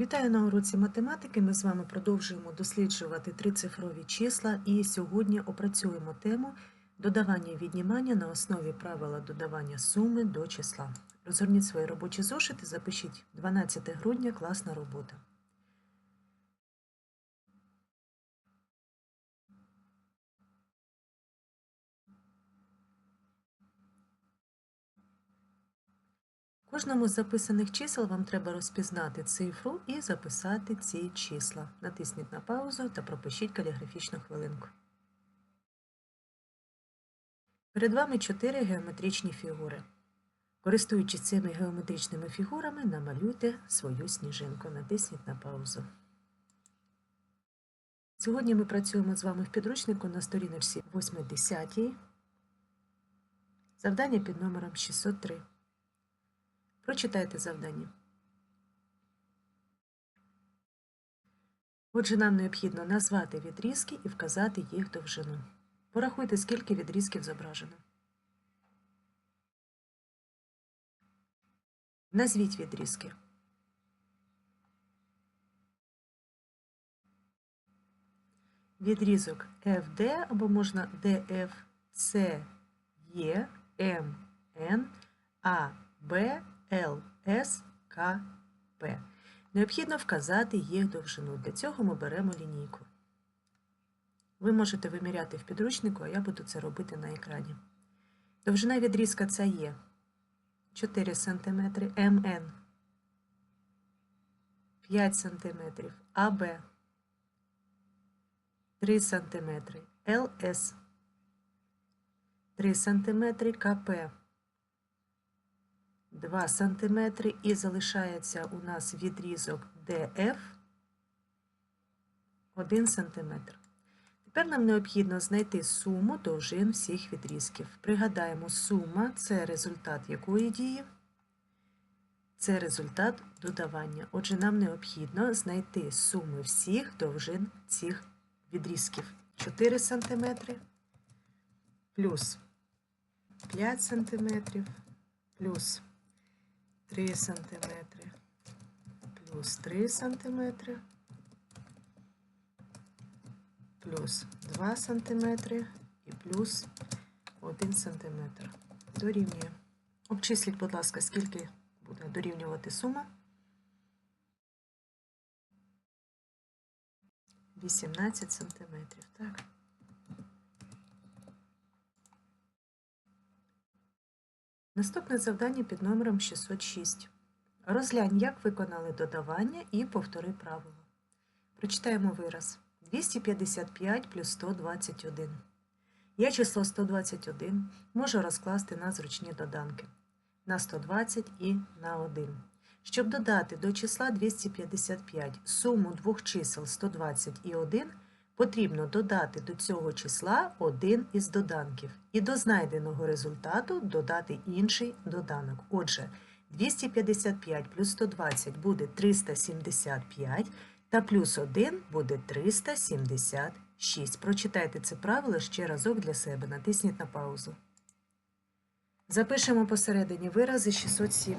Вітаю на уроці математики. Ми з вами продовжуємо досліджувати трицифрові числа і сьогодні опрацюємо тему додавання і віднімання на основі правила додавання суми до числа. Розгорніть свої робочі зошити, запишіть 12 грудня класна робота. Кожному з записаних чисел вам треба розпізнати цифру і записати ці числа. Натисніть на паузу та пропишіть каліграфічну хвилинку. Перед вами чотири геометричні фігури. Користуючись цими геометричними фігурами, намалюйте свою сніжинку. Натисніть на паузу. Сьогодні ми працюємо з вами в підручнику на сторіночці 80. Завдання під номером 603. Прочитайте завдання. Отже, нам необхідно назвати відрізки і вказати їх довжину. Порахуйте, скільки відрізків зображено. Назвіть відрізки. Відрізок FD або можна DF, C, E, M, P. Необхідно вказати їх довжину. Для цього ми беремо лінійку. Ви можете виміряти в підручнику, а я буду це робити на екрані. Довжина відрізка це є 4 см, МН 5 см, АБ 3 см, ЛС 3 см, КП 2 см і залишається у нас відрізок DF 1 см. Тепер нам необхідно знайти суму довжин всіх відрізків. Пригадаємо, сума це результат якої дії? Це результат додавання. Отже, нам необхідно знайти суми всіх довжин цих відрізків. 4 см плюс 5 см плюс 3 см плюс 3 см плюс 2 см і плюс 1 см. Дорівнює. Обчисліть, будь ласка, скільки буде дорівнювати сума. 18 см. Так. Наступне завдання під номером 606. Розглянь, як виконали додавання і повтори правило. Прочитаємо вираз. 255 плюс 121. Я число 121 можу розкласти на зручні доданки на 120 і на 1. Щоб додати до числа 255 суму двох чисел 120 і 1, потрібно додати до цього числа один із доданків і до знайденого результату додати інший доданок. Отже, 255 плюс 120 буде 375, та плюс 1 буде 376. Прочитайте це правило ще разок для себе. Натисніть на паузу. Запишемо посередині вирази 607.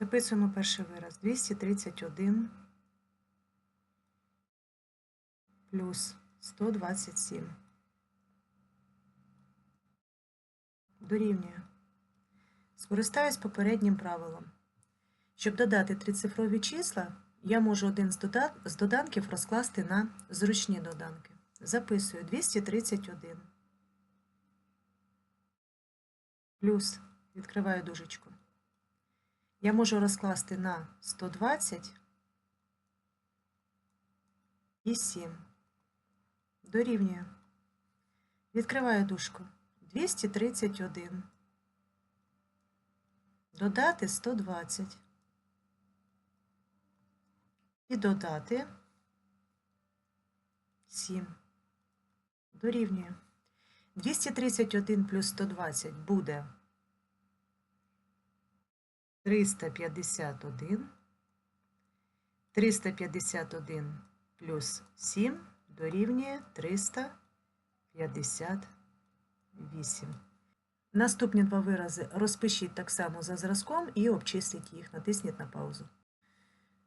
Записуємо перший вираз. 231 плюс 127. Дорівнює. Скористаюсь попереднім правилом. Щоб додати трицифрові числа, я можу один з доданків розкласти на зручні доданки. Записую 231. Плюс відкриваю дужечку я можу розкласти на 120 і 7. Дорівнює. Відкриваю дужку. 231. Додати 120. І додати 7. Дорівнює. 231 плюс 120 буде 351. 351 плюс 7 дорівнює 358. Наступні два вирази розпишіть так само за зразком і обчисліть їх. Натисніть на паузу.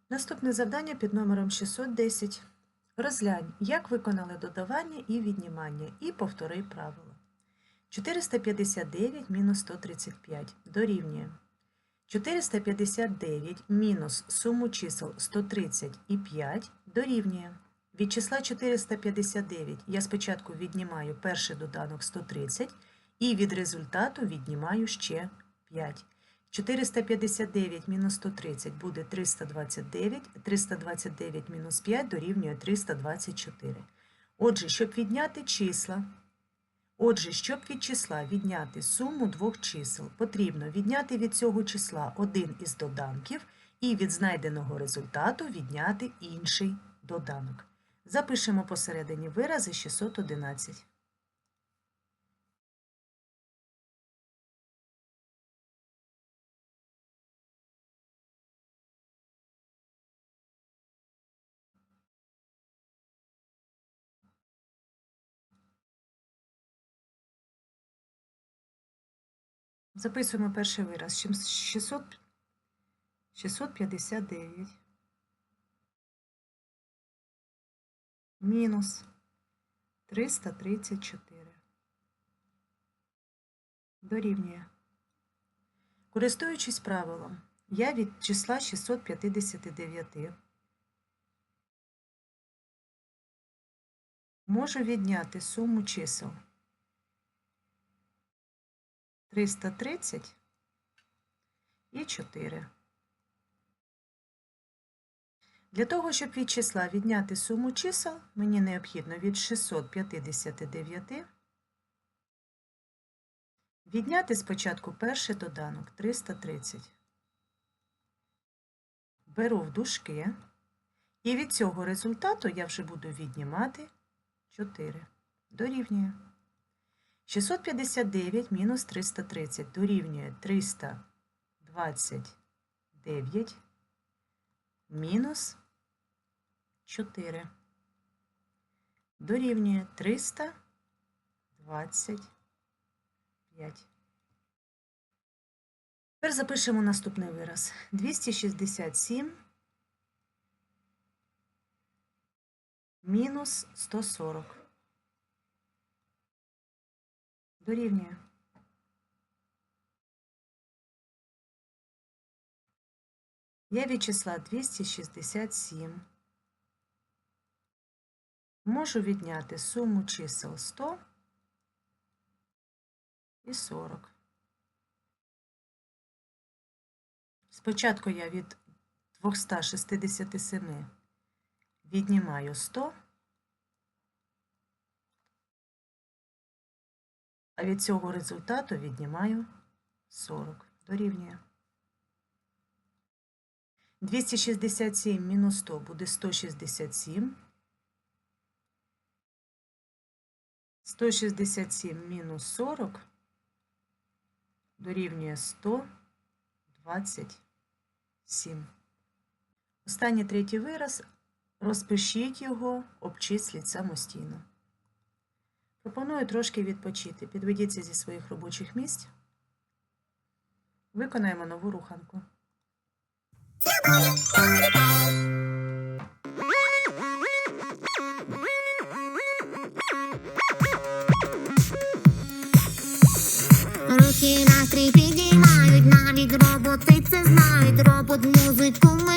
Наступне завдання під номером 610. Розглянь, як виконали додавання і віднімання, і повтори правило. 459 мінус 135 дорівнює 459 мінус суму чисел 130 і 5 дорівнює. Від числа 459 я спочатку віднімаю перший доданок 130 і від результату віднімаю ще 5. 459 мінус 130 буде 329, 329 мінус 5 дорівнює 324. Отже, щоб відняти числа, отже, щоб від числа відняти суму двох чисел, потрібно відняти від цього числа один із доданків і від знайденого результату відняти інший доданок. Запишемо посередині вирази 611. Записуємо перший вираз. 600, 659 мінус 334 дорівнює. Користуючись правилом, я від числа 659 можу відняти суму чисел 330 і 4. Для того, щоб від числа відняти суму чисел, мені необхідно від 659 відняти спочатку перший доданок 330. Беру в дужки, і від цього результату я вже буду віднімати 4. Дорівнює. 659 мінус 330 дорівнює 329 мінус 4. Дорівнює 325. Тепер запишемо наступний вираз. 267 мінус 140. Дорівнює. Я від числа 267 можу відняти суму чисел 100 і 40. Спочатку я від 267 віднімаю 100, від цього результату віднімаю 40. Дорівнює. 267 мінус 100 буде 167. 167 мінус 40 дорівнює 127. Останній третій вираз. Розпишіть його, обчисліть самостійно. Пропоную трошки відпочити. Підведіться зі своїх робочих місць. Виконаємо нову руханку. Руки настрій підіймають, навіть роботи це знають. Робот музику вмикає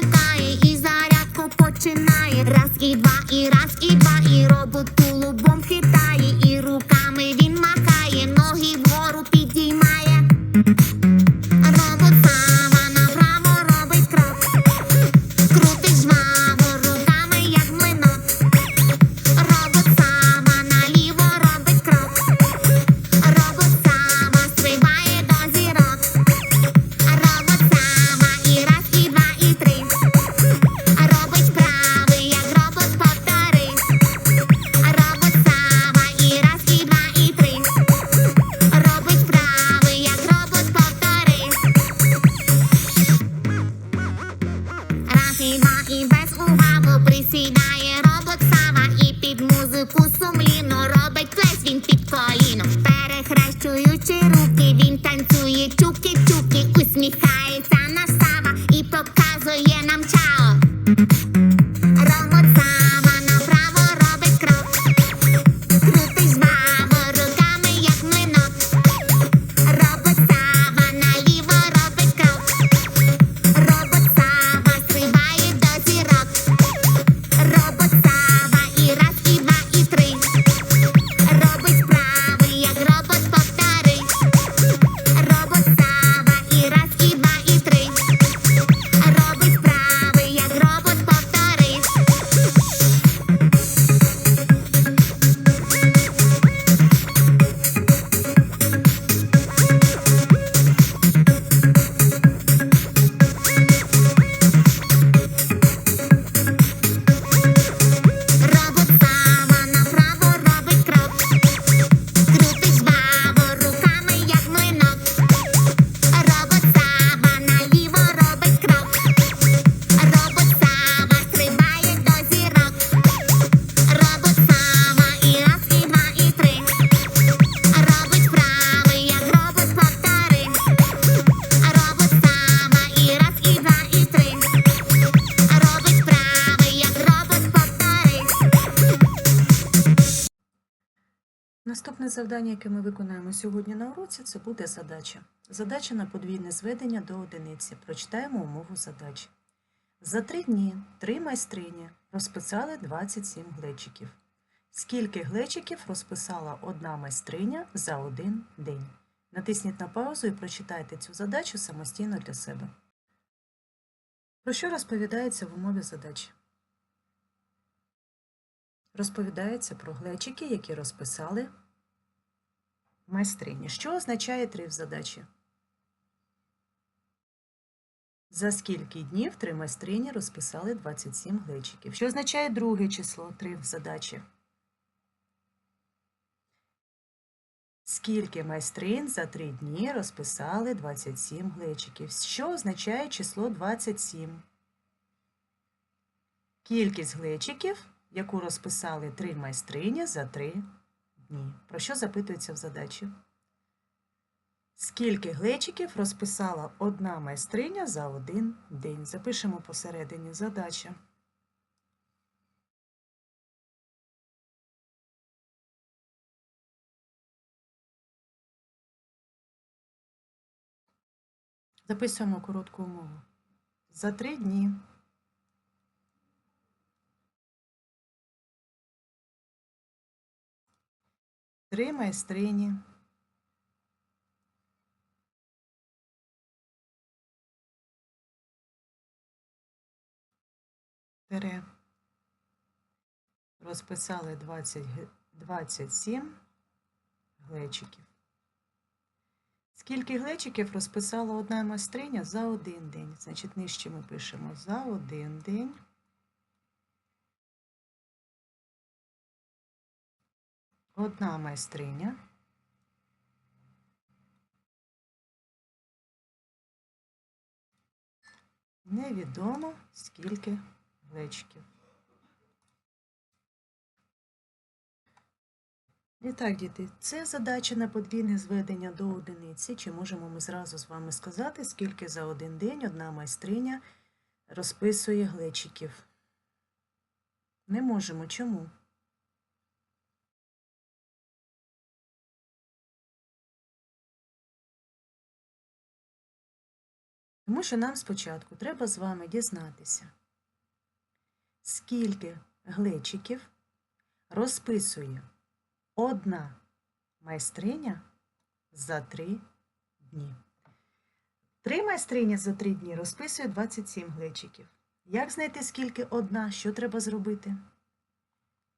Наступне завдання, яке ми виконаємо сьогодні на уроці, це буде задача. Задача на подвійне зведення до одиниці. Прочитаємо умову задачі. За три дні три майстрині розписали 27 глечиків. Скільки глечиків розписала одна майстриня за один день? Натисніть на паузу і прочитайте цю задачу самостійно для себе. Про що розповідається в умові задачі? Розповідається про глечики, які розписали майстрині. Що означає три в задачі? За скільки днів три майстрині розписали 27 глечиків? Що означає друге число Три в задачі? Скільки майстрин за три дні розписали 27 глечиків? Що означає число 27? Кількість глечиків, яку розписали три майстрині за три. Ні. Про що запитується в задачі? Скільки глечиків розписала одна майстриня за один день? Запишемо посередині задача? Записуємо коротку умову. За три дні. Три майстрині тире розписали 20, г- 27 глечиків. Скільки глечиків розписала одна майстриня за один день? Значить, нижче ми пишемо за один день. Одна майстриня невідомо скільки глечиків. І так, діти, це задача на подвійне зведення до одиниці. Чи можемо ми зразу з вами сказати, скільки за один день одна майстриня розписує глечиків? Не можемо. Чому? Тому що нам спочатку треба з вами дізнатися, скільки глечиків розписує одна майстриня за три дні. Три майстрині за три дні розписує 27 глечиків. Як знайти, скільки одна? Що треба зробити?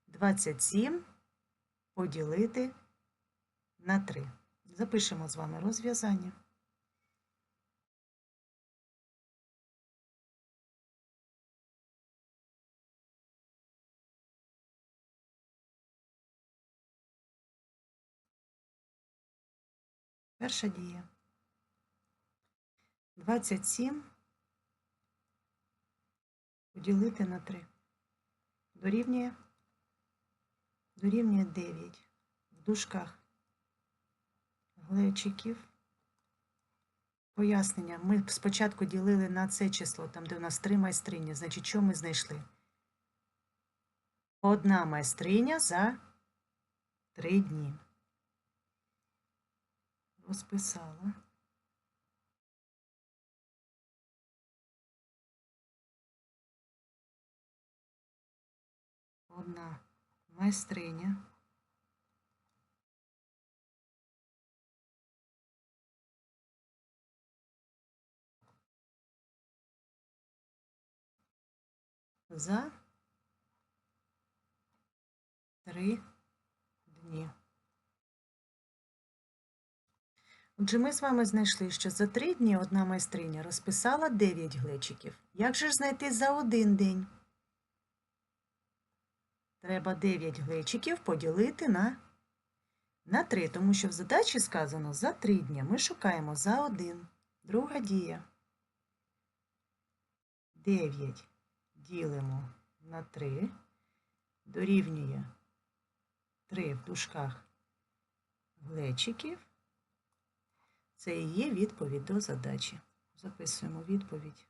27 поділити на 3. Запишемо з вами розв'язання. Перша дія. 27 поділити на 3. Дорівнює, дорівнює 9. В дужках глечиків. Пояснення. Ми спочатку ділили на це число, там, де у нас три майстрині. Значить, що ми знайшли? Одна майстриня за три дні. Розписала. Одна майстриня. За три дні. Отже, ми з вами знайшли, що за три дні одна майстриня розписала 9 глечиків. Як же ж знайти за один день? Треба 9 глечиків поділити на, на 3, тому що в задачі сказано за 3 дні. Ми шукаємо за один. Друга дія. 9 ділимо на 3, дорівнює 3 в дужках глечиків. Це і є відповідь до задачі. Записуємо відповідь.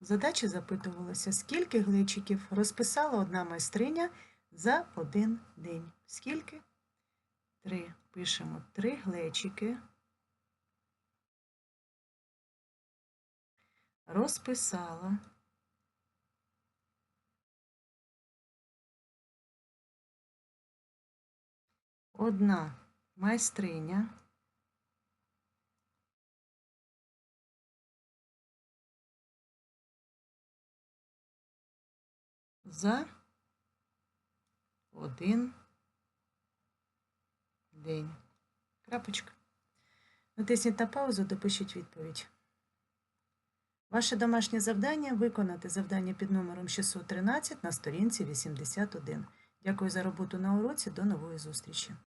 В задачі запитувалося, скільки глечиків розписала одна майстриня за один день. Скільки? Три. Пишемо три глечики. Розписала. Одна майстриня. За один день. Крапочка. Натисніть на паузу, допишіть відповідь. Ваше домашнє завдання виконати завдання під номером 613 на сторінці 81. Дякую за роботу на уроці. До нової зустрічі.